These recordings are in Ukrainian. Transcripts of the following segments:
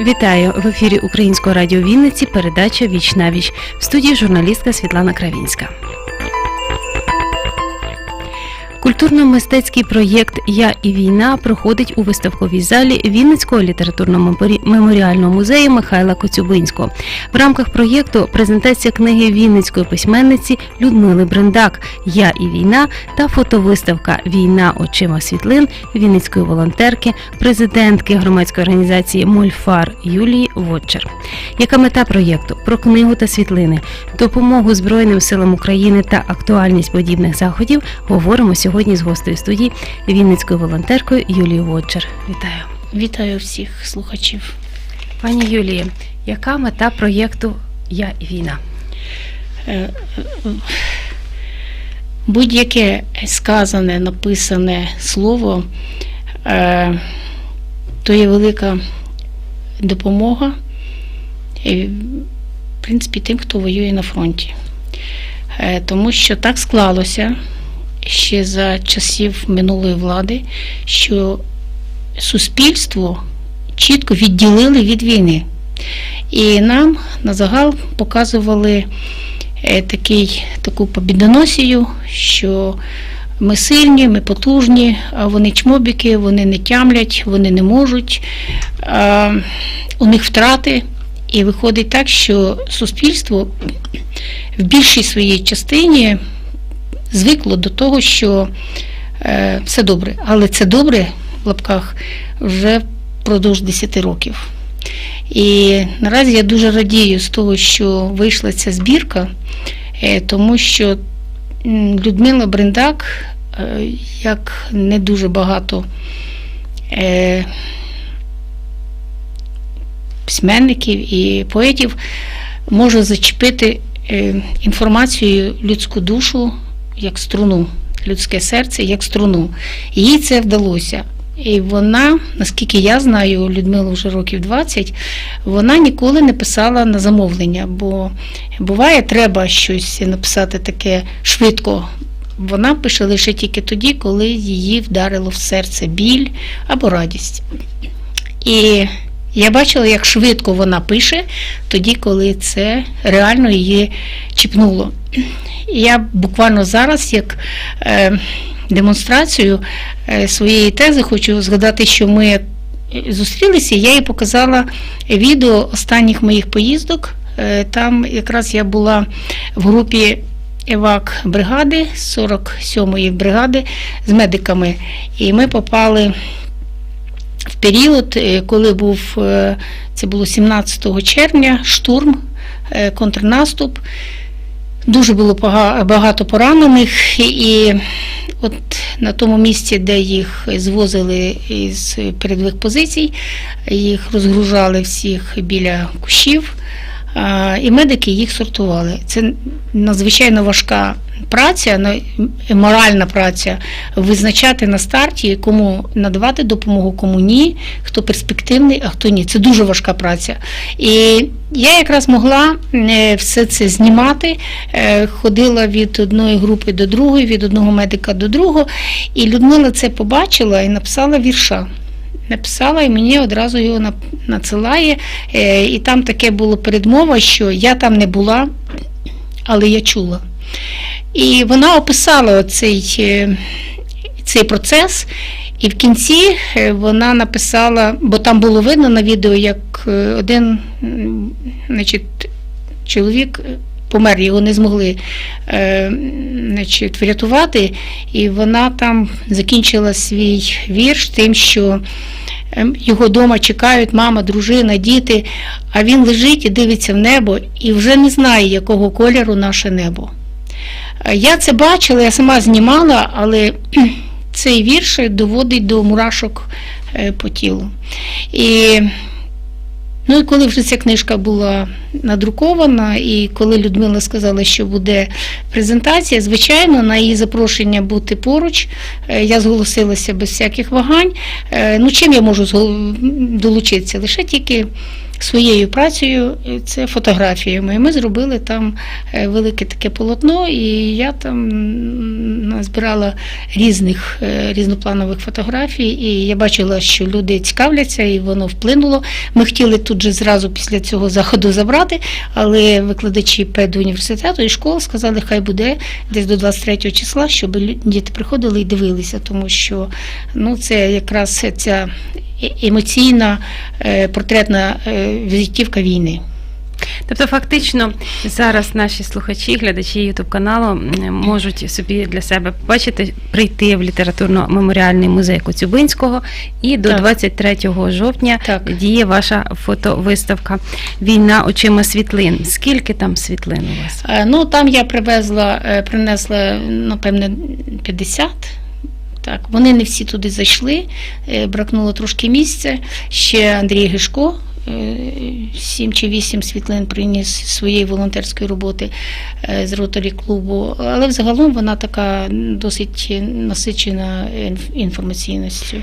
Вітаю в ефірі Українського радіо Вінниці. Передача Віч на віч в студії журналістка Світлана Кравінська. Культурно-мистецький проєкт Я і війна проходить у виставковій залі Вінницького літературно-меморіального музею Михайла Коцюбинського. В рамках проєкту презентація книги Вінницької письменниці Людмили Брендак Я і війна та фотовиставка Війна очима світлин Вінницької волонтерки, президентки громадської організації Мольфар Юлії Вотчер. Яка мета проєкту? Про книгу та світлини, допомогу Збройним силам України та актуальність подібних заходів говоримо сьогодні з гостею студії Вінницькою волонтеркою Юлією Вотчер. Вітаю. Вітаю всіх слухачів. Пані Юлії, яка мета проєкту Я і війна? Е, е, Будь-яке сказане, написане слово е, то є велика допомога, в принципі, тим, хто воює на фронті. Тому що так склалося ще за часів минулої влади, що суспільство чітко відділили від війни. І нам на загал показували е, такий, таку побідоносію, що ми сильні, ми потужні, а вони чмобіки, вони не тямлять, вони не можуть, а, у них втрати. І виходить так, що суспільство в більшій своїй частині звикло до того, що е, все добре. Але це добре в лапках вже впродовж 10 років. І наразі я дуже радію з того, що вийшла ця збірка, е, тому що Людмила Брендак, е, як не дуже багато е, письменників і поетів, може зачепити е, інформацією людську душу як струну, людське серце як струну. Їй це вдалося. І вона, наскільки я знаю, Людмилу вже років 20, вона ніколи не писала на замовлення, бо буває, треба щось написати таке швидко. Вона пише лише тільки тоді, коли її вдарило в серце біль або радість. І я бачила, як швидко вона пише, тоді, коли це реально її чіпнуло. Я буквально зараз, як е, демонстрацію е, своєї тези, хочу згадати, що ми зустрілися, я їй показала відео останніх моїх поїздок. Е, Там якраз я була в групі евак бригади, 47-ї бригади з медиками, і ми попали період, е, коли був е, це було 17 червня, штурм, е, контрнаступ. Дуже було багато поранених, і от на тому місці, де їх звозили із передових позицій, їх розгружали всіх біля кущів, і медики їх сортували. Це надзвичайно важка праця, моральна праця визначати на старті, кому надавати допомогу, кому ні, хто перспективний, а хто ні. Це дуже важка праця. І я якраз могла е, все це знімати, е, ходила від одної групи до другої, від одного медика до другого. І Людмила це побачила і написала вірша. Написала і мені одразу його надсилає. Е, І там таке було передмова, що я там не була, але я чула. І вона описала оцей, е, цей процес, і в кінці е, вона написала, бо там було видно на відео, як один значить, чоловік помер, його не змогли е, значить, врятувати, і вона там закінчила свій вірш тим, що ем, його вдома чекають мама, дружина, діти, а він лежить і дивиться в небо і вже не знає, якого кольору наше небо. Е, Я це бачила, я сама знімала, але цей вірш доводить до мурашок е, по тілу. І, ну, і коли вже ця книжка була надрукована, і коли Людмила сказала, що буде презентація, звичайно, на її запрошення бути поруч, е, я зголосилася без всяких вагань. Е, Ну, чим я можу долучитися? Лише тільки своєю працею, це фотографіями. Ми зробили там е, велике таке полотно, і я там назбирала різних е, різнопланових фотографій, і я бачила, що люди цікавляться, і воно вплинуло. Ми хотіли тут же зразу після цього заходу забрати, але викладачі педуніверситету і школ сказали, хай буде десь до 23 числа, щоб діти приходили і дивилися, тому що ну, це якраз ця емоційна е, портретна е, візитівка війни. Тобто, фактично, зараз наші слухачі, глядачі Ютуб каналу можуть собі для себе побачити, прийти в літературно-меморіальний музей Коцюбинського, і до Так. 23 жовтня Так. діє ваша фотовиставка Війна очима світлин. Скільки там світлин у вас? Е, Ну, там я привезла, е, принесла, напевне, 50. Так, вони не всі туди зайшли, е, бракнуло трошки місця. Ще Андрій Гишко. Е, Сім чи вісім світлин приніс своєї волонтерської роботи е, з ротарі клубу, але взагалом вона така досить насичена інформаційністю.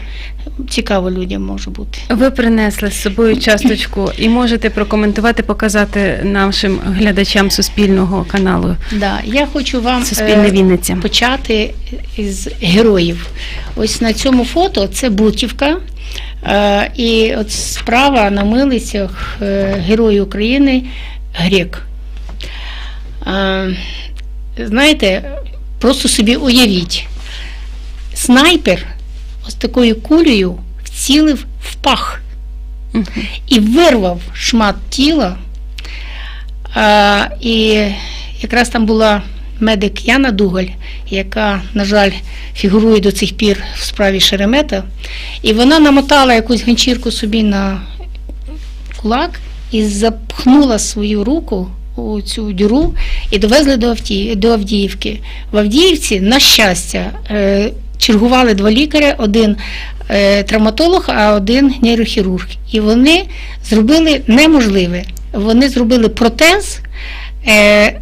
Цікаво людям може бути. Ви принесли з собою часточку і можете прокоментувати, показати нашим глядачам Суспільного каналу Да, я хочу вам Суспільне е, Вінниця. почати із героїв. Ось на цьому фото це Бутівка. Е, І от справа на милицях е, Герой України Грек. Е, Знаєте, просто собі уявіть, снайпер ось такою кулею вцілив в пах і вирвав шмат тіла. І якраз там була медик Яна Дугаль, яка, на жаль, фігурує до цих пір в справі Шеремета. І вона намотала якусь ганчірку собі на кулак і запхнула свою руку у цю дюру і довезли до, Авдії, до Авдіївки. В Авдіївці, на щастя, е, чергували два лікаря, один е, травматолог, а один нейрохірург. І вони зробили неможливе. Вони зробили протез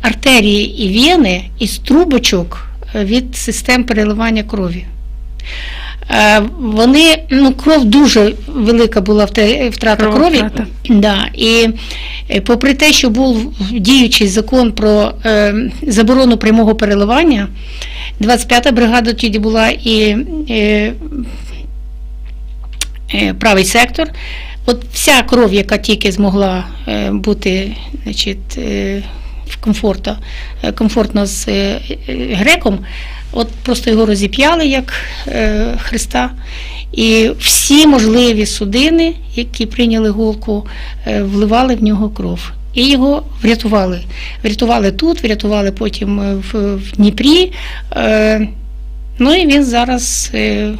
артерії і вени із трубочок е, від систем переливання крові. Е, Вони, ну, кров дуже велика була втрата крові. Крововтрата. Да, і е, попри те, що був діючий закон про е, заборону прямого переливання, 25-та бригада тоді була і е, е, правий сектор. От вся кров, яка тільки змогла е, бути значить, е, в комфорта, е, комфортно з е, е, греком, от просто його розіп'яли як Христа. І всі можливі судини, які прийняли голку, вливали в нього кров. І його врятували. Врятували тут, врятували потім в, в Дніпрі. Ну і він зараз, в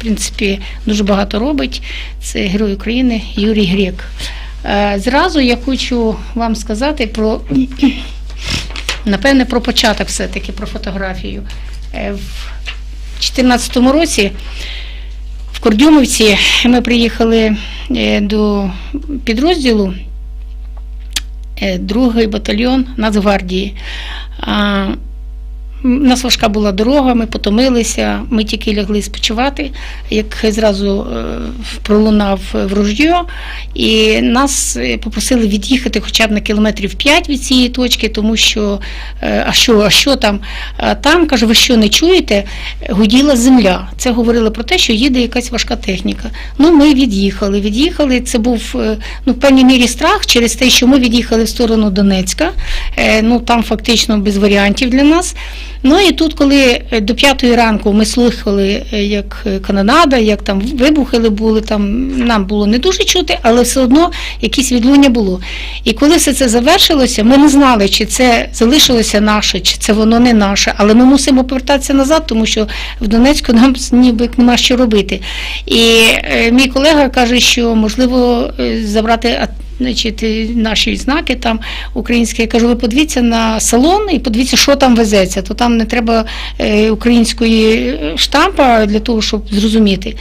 принципі, дуже багато робить. Це герой України Юрій Грек. Е, Зразу я хочу вам сказати про, напевне, про початок все-таки, про фотографію. Е, В 2014 році в Кордюмовці ми приїхали е, до підрозділу другий батальйон Нацгвардії. У нас важка була дорога, ми потомилися, ми тільки лягли спочивати, як зразу е, пролунав врождьо, і нас е, попросили від'їхати хоча б на кілометрів 5 від цієї точки, тому що е, а що, а що там? А там, каже, ви що не чуєте? Гуділа земля. Це говорило про те, що їде якась важка техніка. Ну, ми від'їхали. Від'їхали. Це був е, ну, в певній мірі страх через те, що ми від'їхали в сторону Донецька. Е, Ну там фактично без варіантів для нас. Ну і тут, коли е, до п'ятої ранку ми слухали, е, як е, канонада, як там вибухи були, там нам було не дуже чути, але все одно якісь відлуння було. І коли все це завершилося, ми не знали, чи це залишилося наше, чи це воно не наше. Але ми мусимо повертатися назад, тому що в Донецьку нам ніби нема що робити. І мій колега каже, що можливо забрати. Значить, наші знаки там українські. Я кажу, ви подивіться на салон і подивіться, що там везеться. То там не треба е, української е, штампа для того, щоб зрозуміти.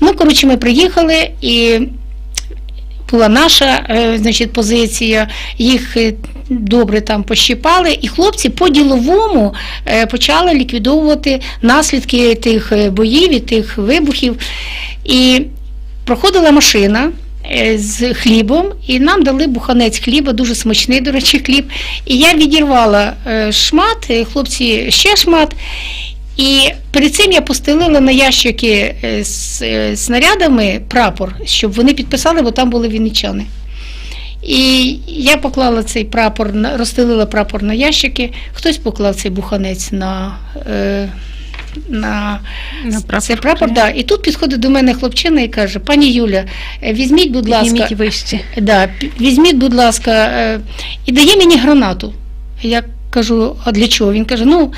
Ну, коротше, ми приїхали і була наша е, значить, позиція, їх добре там пощипали, і хлопці по-діловому почали ліквідовувати наслідки тих боїв і тих вибухів. І проходила машина, з хлібом, і нам дали буханець хліба, дуже смачний, до речі, хліб. І я відірвала е, шмат, е, хлопці ще шмат. І перед цим я постелила на ящики е, з е, снарядами прапор, щоб вони підписали, бо там були вінничани. І я поклала цей прапор, розстелила прапор на ящики, хтось поклав цей буханець на, е, на, На прапор, це прапор. Да. І тут підходить до мене хлопчина і каже: пані Юля, е, візьміть, будь ласка, вище. Да, візьміть, будь ласка, і дає мені гранату. Я кажу, а для чого? Він каже: ну,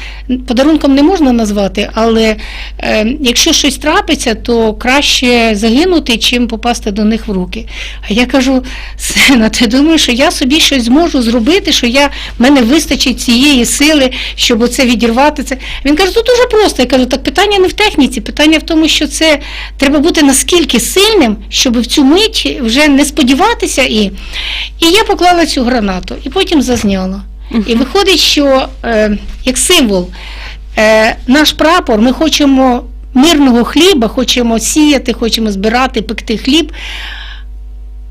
подарунком не можна назвати, але е, якщо щось трапиться, то краще загинути, чим попасти до них в руки. А я кажу, сина, ти думаєш, що я собі щось зможу зробити, що я, в мене вистачить цієї сили, щоб оце відірвати це. Він каже, тут дуже просто. Я кажу, так питання не в техніці, питання в тому, що це треба бути наскільки сильним, щоб в цю мить вже не сподіватися. І, і я поклала цю гранату, і потім зазняла. І виходить, що е, як символ, е, наш прапор, ми хочемо мирного хліба, хочемо сіяти, хочемо збирати, пекти хліб.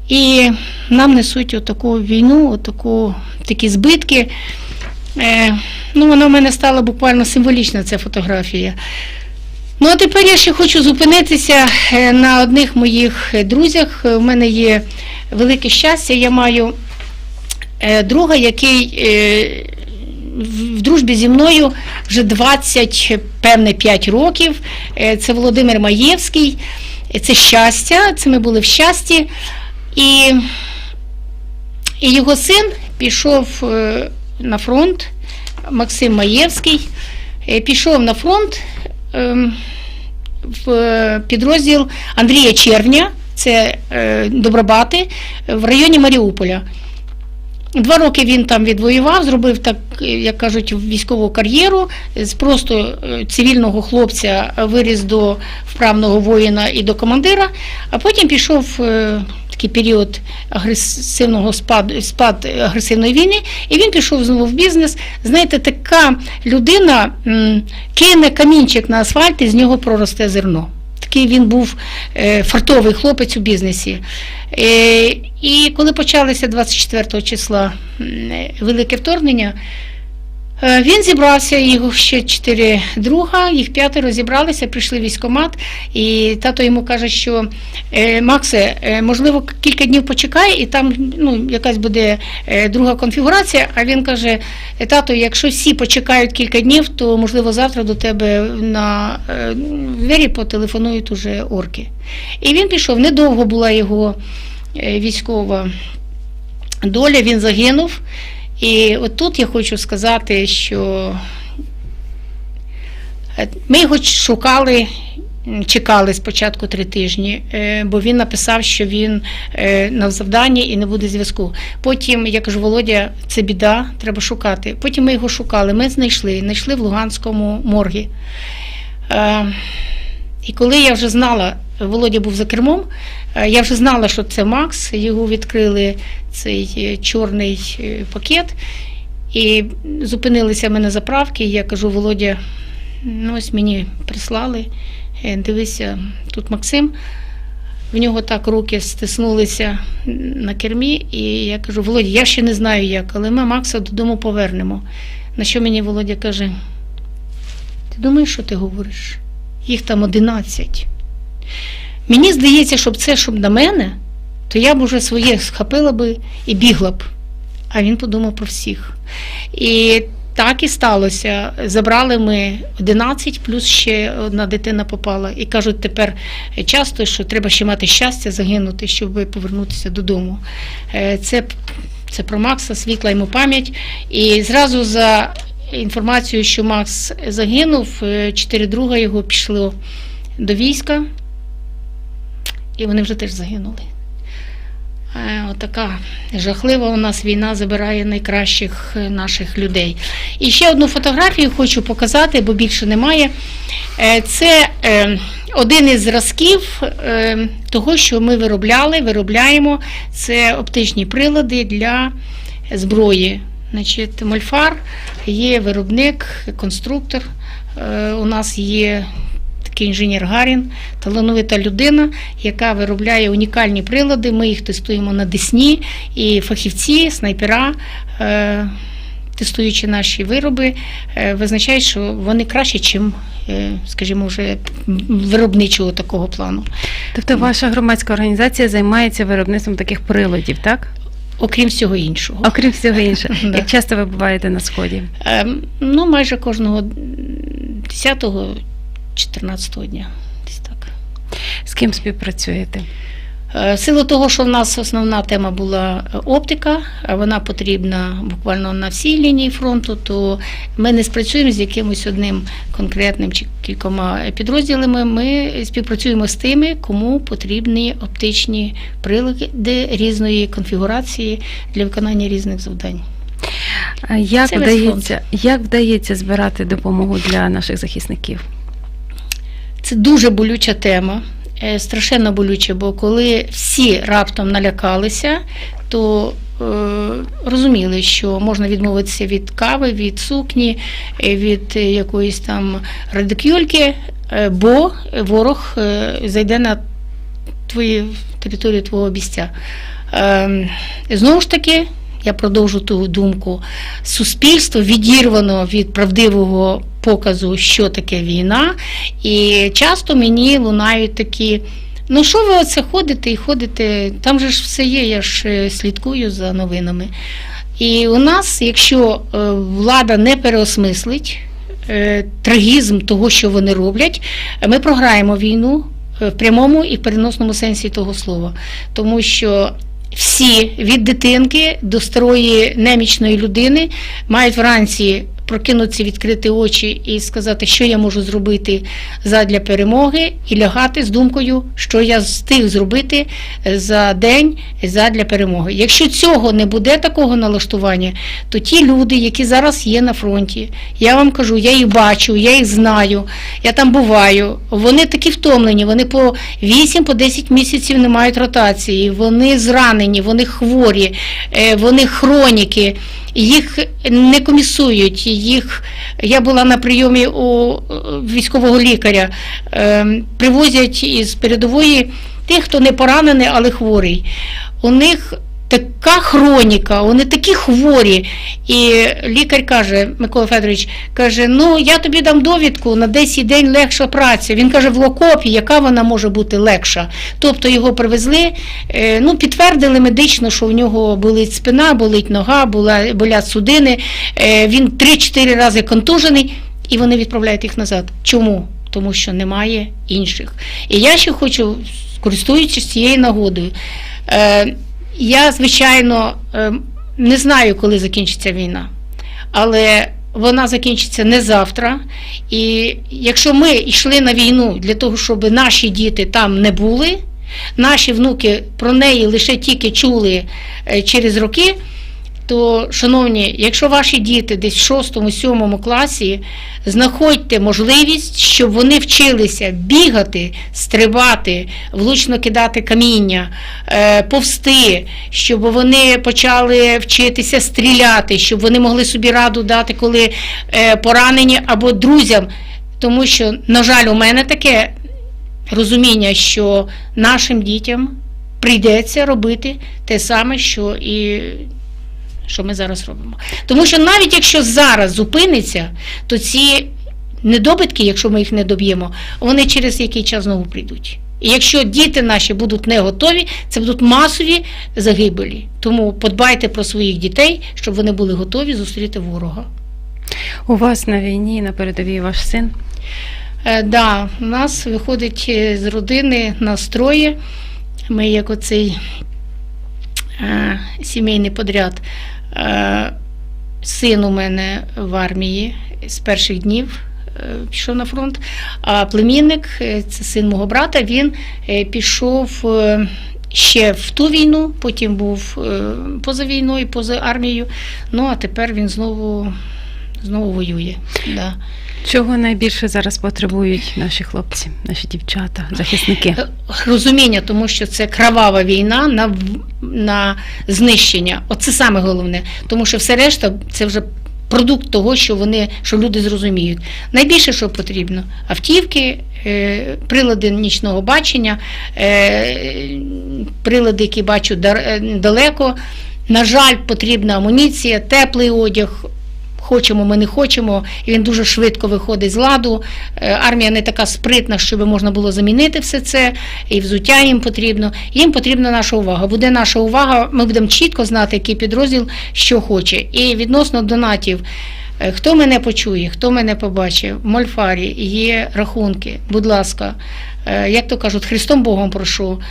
І нам несуть отаку війну, отаку, такі збитки. Е, ну, вона в мене стала буквально символічна, ця фотографія. Ну, а тепер я ще хочу зупинитися е, на одних моїх друзях. У мене є велике щастя. Я маю друга, який е, в дружбі зі мною вже 20, певне, 5 років. Е, Це Володимир Маєвський. Е, Це щастя, це ми були в щасті. І, і його син пішов е, на фронт, Максим Маєвський, е, пішов на фронт ем, в підрозділ Андрія Червня, це е, Добробати, в районі Маріуполя. Два роки він там відвоював, зробив так, як кажуть, військову кар'єру. З просто е, цивільного хлопця виріс до вправного воїна і до командира, а потім пішов е, такий період агресивного спаду, спад агресивної війни, і він пішов знову в бізнес. Знаєте, така людина кине камінчик на асфальт, і з нього проросте зерно. Такий він був е, фартовий хлопець у бізнесі. Е, і коли почалося 24 числа е, велике вторгнення, він зібрався, його ще чотири друга, їх п'ятеро зібралися, прийшли в військкомат, і тато йому каже, що е, Максе, е, можливо, кілька днів почекай, і там ну, якась буде е, друга конфігурація. А він каже: «Е, тато, якщо всі почекають кілька днів, то можливо завтра до тебе на е, двері потелефонують уже орки. І він пішов. Недовго була його е, військова доля, він загинув. І от тут я хочу сказати, що е, ми його шукали, чекали спочатку три тижні, е, бо він написав, що він е, на завданні і не буде зв'язку. Потім я кажу, Володя, це біда, треба шукати. Потім ми його шукали, ми знайшли, знайшли в Луганському моргі. І коли я вже знала, Володя був за кермом, я вже знала, що це Макс, його відкрили цей е, чорний е, пакет. І зупинилися в мене заправки, я кажу, Володя, ну ось мені прислали, е, дивися, тут Максим. В нього так руки стиснулися на кермі, і я кажу, Володя, я ще не знаю як, але ми Макса додому повернемо. На що мені Володя каже: Ти думаєш, що ти говориш? Їх там 11. Мені здається, щоб це щоб на мене, то я б уже своє схопила би і бігла б. А він подумав про всіх. І так і сталося. Забрали ми 11, плюс ще одна дитина попала. І кажуть тепер часто, що треба ще мати щастя загинути, щоб повернутися додому. Е, Це, це про Макса, світла йому пам'ять. І зразу за інформацією, що Макс загинув, е, чотири друга його пішли до війська, і вони вже теж загинули. Е, Отака жахлива у нас війна забирає найкращих е, наших людей. І ще одну фотографію хочу показати, бо більше немає. Е, Це один із зразків того, що ми виробляли, виробляємо. Це оптичні прилади для зброї. Значить, Мольфар є виробник, конструктор. У нас є такий інженер Гарін, талановита людина, яка виробляє унікальні прилади. Ми їх тестуємо на Десні, і фахівці, снайпера. Е- Тестуючи наші вироби, е, визначають, що вони краще, ніж, скажімо, вже виробничого такого плану. Тобто ваша громадська організація займається виробництвом таких приладів, так? Окрім всього іншого. Окрім всього іншого. Да. Як часто ви буваєте на сході? Ем, Ну, майже кожного 10-го, 14-го дня. Десь так. З ким співпрацюєте? Е, силу того, що в нас основна тема була е, оптика, а вона потрібна буквально на всій лінії фронту, то ми не спрацюємо з якимось одним конкретним чи кількома підрозділами. Ми співпрацюємо з тими, кому потрібні оптичні прилади різної конфігурації для виконання різних завдань. Як Це вдається, як вдається збирати допомогу для наших захисників? Це дуже болюча тема, е, страшенно болюча, бо коли всі раптом налякалися, то е, розуміли, що можна відмовитися від кави, від сукні, е, від якоїсь там радикюльки, бо ворог зайде на твою територію твого обіця. Е, знову ж таки, я продовжу ту думку. Суспільство відірвано від правдивого показу, що таке війна, і часто мені лунають такі. Ну, що ви оце ходите і ходите? Там же ж все є, я ж е, слідкую за новинами. І у нас, якщо е, влада не переосмислить е, трагізм того, що вони роблять, ми програємо війну в прямому і переносному сенсі того слова. Тому що всі від дитинки до старої немічної людини мають вранці прокинутися, відкрити очі і сказати, що я можу зробити задля перемоги, і лягати з думкою, що я встиг зробити за день задля перемоги. Якщо цього не буде такого налаштування, то ті люди, які зараз є на фронті, я вам кажу, я їх бачу, я їх знаю, я там буваю. Вони такі втомлені, вони по 8 по 10 місяців не мають ротації, вони зранені, вони хворі, е, вони хроніки. Їх не комісують. Їх я була на прийомі у е, військового лікаря. Е, Привозять із передової тих, хто не поранений, але хворий. У них така хроніка, вони такі хворі. І лікар каже, Микола Федорович, каже: ну я тобі дам довідку на 10 день легша праця. Він каже, в окопі, яка вона може бути легша. Тобто його привезли, е, ну підтвердили медично, що в нього болить спина, болить нога, болять судини. Е, Він 3-4 рази контужений, і вони відправляють їх назад. Чому? Тому що немає інших. І я ще хочу, користуючись цією нагодою. Я, звичайно, е, не знаю, коли закінчиться війна, але вона закінчиться не завтра. І якщо ми йшли на війну для того, щоб наші діти там не були, наші внуки про неї лише тільки чули е, через роки. То, шановні, якщо ваші діти десь в 6-7 класі, знаходьте можливість, щоб вони вчилися бігати, стрибати, влучно кидати каміння, е, повсти, щоб вони почали вчитися стріляти, щоб вони могли собі раду дати, коли е, поранені або друзям. Тому що, на жаль, у мене таке розуміння, що нашим дітям прийдеться робити те саме, що і що ми зараз робимо. Тому що навіть якщо зараз зупиниться, то ці недобитки, якщо ми їх не доб'ємо, вони через який час знову прийдуть. І якщо діти наші будуть не готові, це будуть масові загибелі. Тому подбайте про своїх дітей, щоб вони були готові зустріти ворога. У вас на війні на передовій ваш син. Е, да, у нас виходить е, з родини настрої. Ми як оцей сімейний подряд. Е, син у мене в армії з перших днів е, пішов на фронт, а племінник, е, це син мого брата, він е, пішов. е, Ще в ту війну, потім був е, поза війною, поза армією. Ну а тепер він знову, знову воює. Да. Чого найбільше зараз потребують наші хлопці, наші дівчата, захисники? розуміння, тому що це кровава війна на, на знищення. Оце саме головне. Тому що все решта це вже продукт того, що вони що люди зрозуміють. Найбільше, що потрібно, автівки, е, прилади нічного бачення, е, прилади, які бачу е, далеко. На жаль, потрібна амуніція, теплий одяг. Хочемо, ми не хочемо, і він дуже швидко виходить з ладу. Е, Армія не така спритна, щоб можна було замінити все це, і взуття їм потрібно. Їм потрібна наша увага. Буде наша увага, ми будемо чітко знати, який підрозділ що хоче. І відносно донатів, е, хто мене почує, хто мене побачив, в Мольфарі є рахунки. Будь ласка, е, як то кажуть, Христом Богом прошу.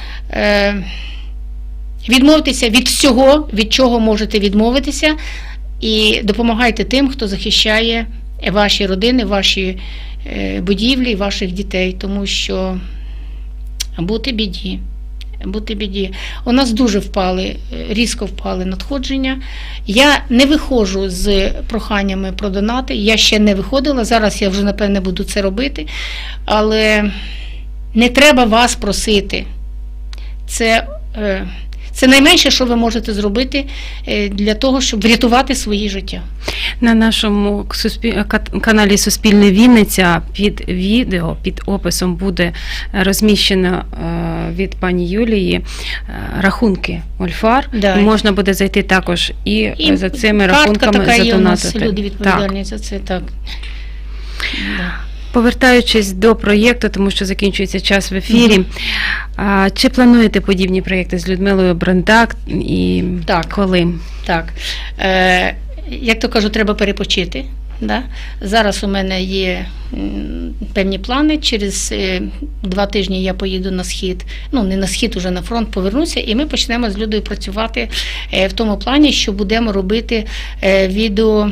Відмовтеся від всього, від чого можете відмовитися, і допомагайте тим, хто захищає ваші родини, ваші е, будівлі, ваших дітей, тому що бути біді. Бути біді. У нас дуже впали, е, різко впали надходження. Я не виходжу з проханнями про донати. Я ще не виходила. Зараз я вже напевне буду це робити. Але не треба вас просити. Це, е, це найменше, що ви можете зробити е, для того, щоб врятувати свої життя. На нашому каналі Суспільне Вінниця під відео, під описом буде розміщено е, від пані Юлії е, рахунки Ольфар. Да. І можна буде зайти також і, І за цими рахунками задонатити. люди Так. за це. Так. Да. Повертаючись до проєкту, тому що закінчується час в ефірі. А, чи плануєте подібні проєкти з Людмилою Брендак і Так. коли? Так. Е, як то кажу, треба перепочити. Да? Зараз у мене є певні плани. Через е, два тижні я поїду на схід. Ну, не на схід, уже на фронт повернуся, і ми почнемо з Людою працювати е, в тому плані, що будемо робити е, відео,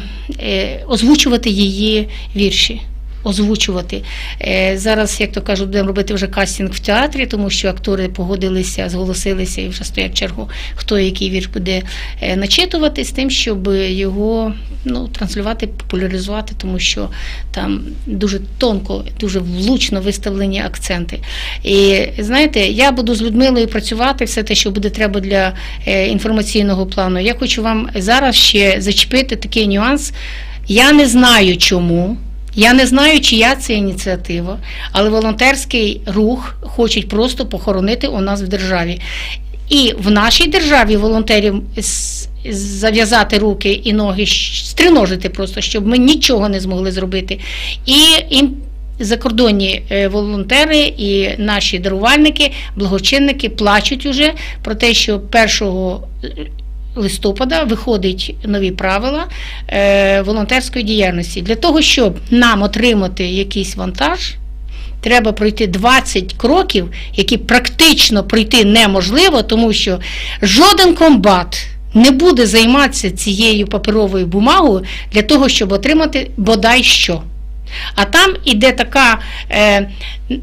озвучувати її вірші. Озвучувати Е, зараз, як то кажуть, будемо робити вже кастинг в театрі, тому що актори погодилися, зголосилися і вже стоять в чергу, хто який вірш буде е, начитувати, з тим, щоб його ну, транслювати, популяризувати, тому що там дуже тонко, дуже влучно виставлені акценти. І знаєте, я буду з Людмилою працювати, все те, що буде треба для е, інформаційного плану. Я хочу вам зараз ще зачепити такий нюанс. Я не знаю чому. Я не знаю, чия це ініціатива, але волонтерський рух хочуть просто похоронити у нас в державі. І в нашій державі волонтерів зав'язати руки і ноги, стриножити просто, щоб ми нічого не змогли зробити. І їм закордонні е, волонтери і наші дарувальники, благочинники плачуть уже про те, що 1 листопада виходять нові правила е, волонтерської діяльності. Для того, щоб нам отримати якийсь вантаж, треба пройти 20 кроків, які практично пройти неможливо, тому що жоден комбат не буде займатися цією паперовою бумагою для того, щоб отримати бодай що. А там іде така е,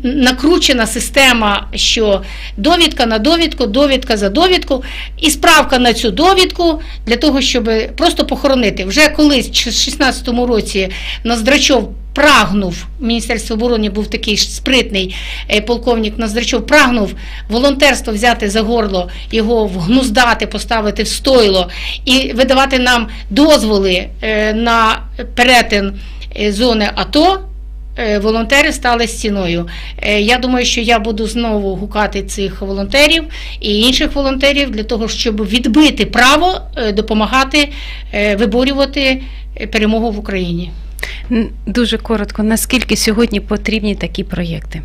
накручена система, що довідка на довідку, довідка за довідку, і справка на цю довідку для того, щоб просто похоронити. Вже колись, в 16-му році, Ноздрачов прагнув, Міністерство оборони був такий спритний е, полковник Ноздрачов, прагнув волонтерство взяти за горло, його вгнуздати, поставити в стойло і видавати нам дозволи е, на перетин зони АТО. е, Волонтери стали стіною. Е, Я думаю, що я буду знову гукати цих волонтерів і інших волонтерів для того, щоб відбити право е, допомагати е, виборювати е, перемогу в Україні. Дуже коротко, наскільки сьогодні потрібні такі проєкти?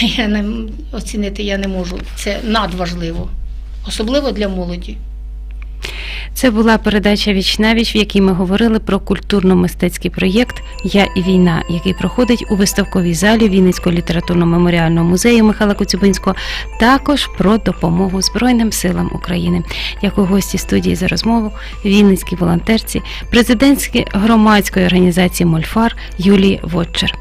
Я не оцінити я не можу. Це надважливо, особливо для молоді. Це була передача Віч навіч, в якій ми говорили про культурно-мистецький проєкт Я і війна, який проходить у виставковій залі Вінницького літературно-меморіального музею Михайла Коцюбинського, також про допомогу Збройним силам України. Дякую гості студії за розмову, Вінницькій волонтерці, президентській громадської організації Мольфар Юлії Вотчер.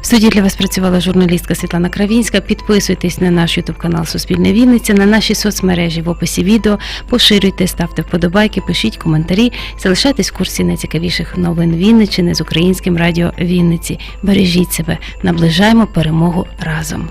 В студії для вас працювала журналістка Світлана Кравінська. Підписуйтесь на наш ютуб канал Суспільне Вінниця, на наші соцмережі в описі відео. Поширюйте, ставте вподобайки, пишіть коментарі, залишайтесь в курсі найцікавіших новин Вінниччини з українським радіо Вінниці. Бережіть себе, наближаємо перемогу разом.